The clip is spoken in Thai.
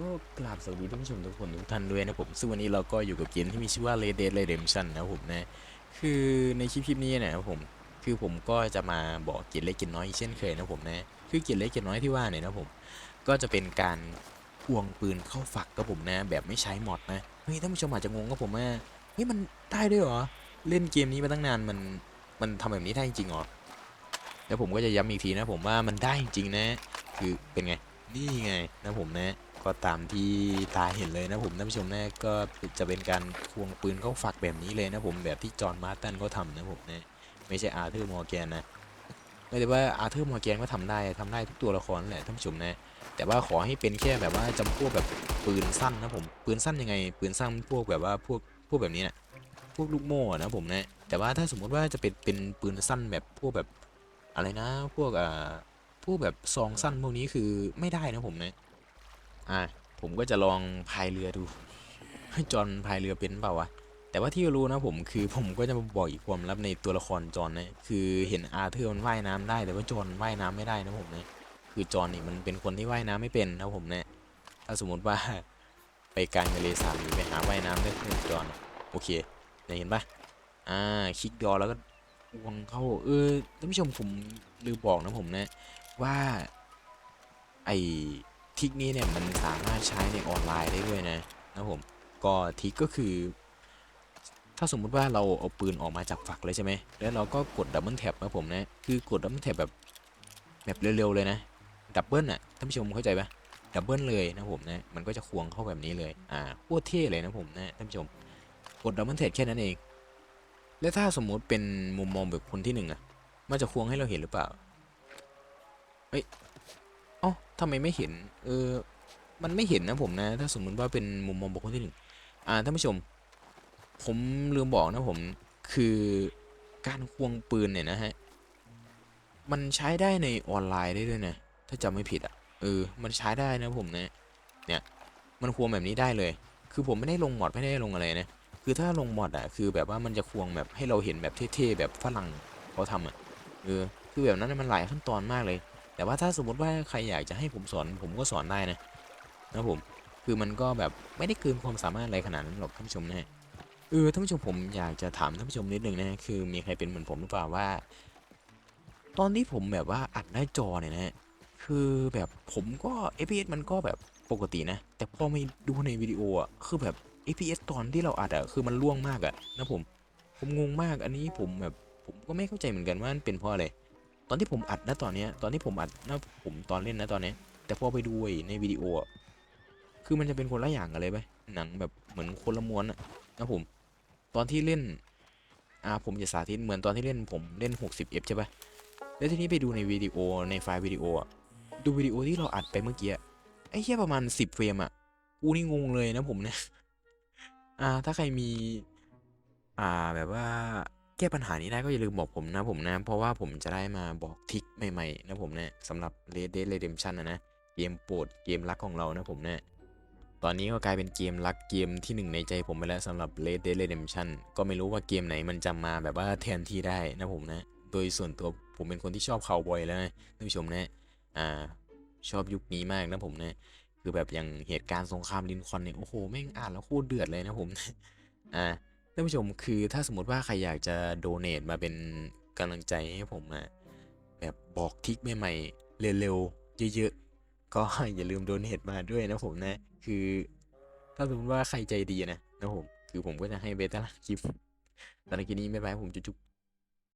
ก็กราบสวัสดีท่านผู้ชมทุกคนทุกท่านด้วยนะผมซึ่งวันนี้เราก็อยู่กับเกมที่มีชื่อว่า Red Dead Redemption นะผมนะ คือในคลิปคลิปนี้นะครับผม คือผมก็จะมาบอกเกียรเล็กเกียรติน้อยเช่นเคยนะผมนะ คือเกียรเล็กเกียรติน้อยที่ว่าเนี่ยนะผม ก็จะเป็นการควงปืนเข้าฝักกับผมนะ แบบไม่ใช้มอดนะ เฮ้ยท่านผู้ชมอาจจะงงกับผมว่า เฮ้ยมันได้ด้วยเหรอ เล่นเกมนี้มาตั้งนานมัน มันทำแบบนี้ได้จริงเหรอแล้วผมก็จะย้ำอีกทีนะผมว่ามันได้จริงนะ คือเป็นไง นี่ไงนะผมนะ ก็ตามที่ตาเห็นเลยนะผมท่านผู้ชมนะก็จะเป็นการควงปืนเข้าฝักแบบนี้เลยนะผมแบบที่จอห์นมาร์ตันเขาทำนะผมนะไม่ใช่อาร์เธอร์มอร์แกนนะไม่ได้ว่าอาร์เธอร์มอร์แกนก็ทำได้ทำได้ทุกตัวละครนั่นแหละท่านผู้ชมนะแต่ว่าขอให้เป็นแค่แบบว่าจำพวกแบบปืนสั้นนะผมปืนสั้นยังไง ปืนสั้นพวกแบบว่าพวกพวกแบบนี้นะพวกลูกโม่นะผมนะแต่ว่าถ้าสมมุติว่าจะเป็นเป็นปืนสั้นแบบพวกแบบอะไรนะ พวกอ่าพวกแบบซองสั้นพวกนี้คือไม่ได้นะผมนะ อ่าผมก็จะลองพายเรือดูจอนพายเรือเป็นเปล่าวะแต่ว่าที่รู้นะผมคือผมก็จะบอกอีกความลับในตัวละครจอห์นนะคือเห็นอาเธอร์มันว่ายน้ำได้แต่ว่าจอนว่ายน้ำไม่ได้นะผมนะคือจอนนี่มันเป็นคนที่ว่ายน้ำไม่เป็นนะผมนะถ้าสมมติว่าไปกลางทะเลสาบหรือไปหาว่ายน้ำได้เหมือนจอนโอเคเนี่ยเห็นปะอ่าคลิกดอแล้วก็วงเข้าเออท่านผู้ชมผมลืมบอกนะผมนะว่าไอ ทิกนี้เนี่ยมันสามารถใช้ในออนไลน์ได้ด้วยนะนะผมก็ทิกก็คือ ถ้าสมมุติว่าเราเอาปืนออกมาจากฝักเลยใช่ไหมแล้วเราก็กดดับเบิลแท็บนะผมนะคือกดดับเบิลแท็บแบบแบบเร็วๆเลยนะดับเบิลอะท่านผู้ชมเข้าใจปะดับเบิลเลยนะผมนะมันก็จะควงเข้าแบบนี้เลยอ่าโคตรเท่เลยนะผมนะท่านผู้ชม กดดับเบิลแท็บแค่นั้นเอง แล้วถ้าสมมุติเป็นมุมมองแบบคนที่หนึ่งอะมันจะควงให้เราเห็นหรือเปล่าเอ้าทำไมไม่เห็น เออ มันไม่เห็นนะผมนะ ถ้าสมมติว่าเป็นมุมมองบุคคลที่หนึ่งอ่าท่านผู้ชม ผมลืมบอกนะผม คือการควงปืนเนี่ยนะฮะ มันใช้ได้ในออนไลน์ได้ด้วยนะ ถ้าจำไม่ผิดอะ เออ มันใช้ได้นะผมนะ เนี่ย มันควงแบบนี้ได้เลย คือผมไม่ได้ลงมอดไม่ได้ลงอะไรนะ คือถ้าลงมอดอะ คือแบบว่ามันจะควงแบบให้เราเห็นแบบเท่ๆแบบฝรั่งเขาทำอะ เออ คือแบบนั้นมันหลายขั้นตอนมากเลย แต่ว่าถ้าสมมติว่าใครอยากจะให้ผมสอนผมก็สอนได้นะนะผมคือมันก็แบบไม่ได้เกินความสามารถอะไรขนาดนั้นหรอกท่านผู้ชมนะฮะเออท่านผู้ชมผมอยากจะถามท่านผู้ชมนิดนึงนะฮะคือมีใครเป็นเหมือนผมหรือเปล่าว่า ตอนที่ผมแบบว่าอัดหน้าจอเนี่ยนะฮะคือแบบผมก็ FPS มันก็แบบปกตินะ แต่พอมาดูในวิดีโออะคือแบบ FPS ตอนที่เราอัดอะคือมันล่วงมากอะนะผมผมงงมากอันนี้ผมแบบผมก็ไม่เข้าใจเหมือนกันว่ามันเป็นเพราะอะไร ตอนที่ผมอัดนะตอนเนี้ยตอนที่ผมอัดนะผมตอนเล่นนะตอนเนี้ยแต่พอไปดูในวิดีโออะคือมันจะเป็นคนละอย่างกันเลยไปหนังแบบเหมือนคนละม้วนอะนะผม ตอนที่เล่นอ่าผมจะสาธิตเหมือนตอนที่เล่นผมเล่น 60f ใช่ปะแล้วทีนี้ไปดูในวิดีโอในไฟล์วิดีโออะดูวิดีโอที่เราอัดไปเมื่อกี้ไอ้แค่ประมาณ 10เฟรมอะกูนี่งงเลยนะผมเนี่ยอ่าถ้าใครมี อ่าแบบว่า ก้ปัญหานี้ได้ก็อย่าลืมบอกผมนะผมนะ เพราะว่าผมจะได้มาบอกทริคใหม่ๆนะผมนะสำหรับ Red Dead Redemption นะนะเกมโปรดเกมรักของเรานะผมนะตอนนี้ก็กลายเป็นเกมรักเกมที่หนึ่งในใจผมไปแล้วสำหรับ Red Dead Redemption ก็ไม่รู้ว่าเกมไหนมันจะมาแบบว่าแทนที่ได้นะผมนะ โดยส่วนตัวผมเป็นคนที่ชอบคาวบอยแล้วนะท่านผู้ชมนะอ่าชอบยุคนี้มากนะผมนะคือแบบอย่างเหตุการณ์สงครามลินคอนเนี่ยโอ้โหแม่งอ่านแล้วโคตรเดือดเลยนะผมนะอ่า ท่านผู้ชมคือถ้าสมมติว่าใครอยากจะโดเน a มาเป็นกำลังใจให้ผมอะแบบบอกทิกใหม่ๆเร็วๆเยอะๆ ก็อย่าลืมโดเน a มาด้วยนะผมนะ คือ ถ้าสมมติว่าใครใจดีนะนะผม คือผมก็จะให้เบต้าคลิปตอนนี้นี้ไม่ไปผมจุ๊บ